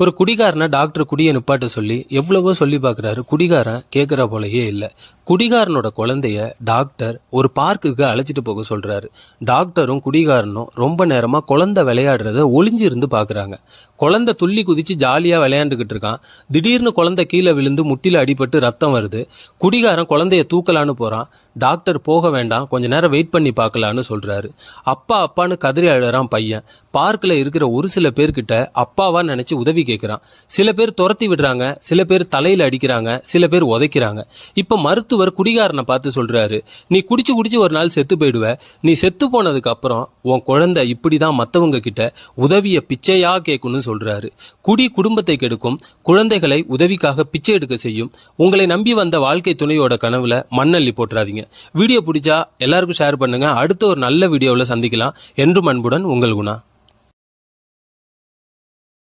ஒரு குடிகாரனை டாக்டர் குடியை நிப்பாட்ட சொல்லி எவ்வளவோ சொல்லி பார்க்குறாரு. குடிகாரன் கேட்குற போலயே இல்லை. குடிகாரனோட குழந்தைய டாக்டர் ஒரு பார்க்குக்கு அழைச்சிட்டு போக சொல்கிறாரு டாக்டரும் குடிகாரனும் ரொம்ப நேரமாக குழந்தை விளையாடுறத ஒளிஞ்சு இருந்து பார்க்கறாங்க. குழந்தை துள்ளி குதித்து ஜாலியாக விளையாண்டுக்கிட்டு இருக்கான். திடீர்னு குழந்தை கீழே விழுந்து முட்டில அடிபட்டு ரத்தம் வருது. குடிகாரன் குழந்தைய தூக்கலான்னு போகிறான் டாக்டர் போக வேண்டாம் கொஞ்ச நேரம் வெயிட் பண்ணி பார்க்கலான்னு சொல்கிறாரு அப்பா அப்பான்னு கதறி அழறான் பையன். பார்க்கில் இருக்கிற ஒரு சில பேர்கிட்ட அப்பாவா நினச்சி உதவி கேட்குறான் சில பேர் துரத்தி விடுறாங்க சில பேர் தலையில் அடிக்கிறாங்க சில பேர் உதைக்கிறாங்க. இப்போ மருத்துவர் குடிகாரனை பார்த்து சொல்கிறாரு நீ குடிச்சு குடிச்சு ஒரு நாள் செத்து போயிடுவ. நீ செத்து போனதுக்கு அப்புறம் உன் குழந்தை இப்படிதான் மற்றவங்க கிட்ட உதவியை பிச்சையாக கேட்கணும்னு சொல்கிறாரு குடி குடும்பத்தை கெடுக்கும் குழந்தைகளை உதவிக்காக பிச்சை எடுக்க செய்யும். உங்களை நம்பி வந்த வாழ்க்கை துணையோட கனவுல மண்ணள்ளி போட்டுறாதீங்க. வீடியோ பிடிச்சா எல்லாருக்கும் ஷேர் பண்ணுங்க. அடுத்த ஒரு நல்ல வீடியோவில் சந்திக்கலாம். என்றும் அன்புடன் உங்கள் குணா.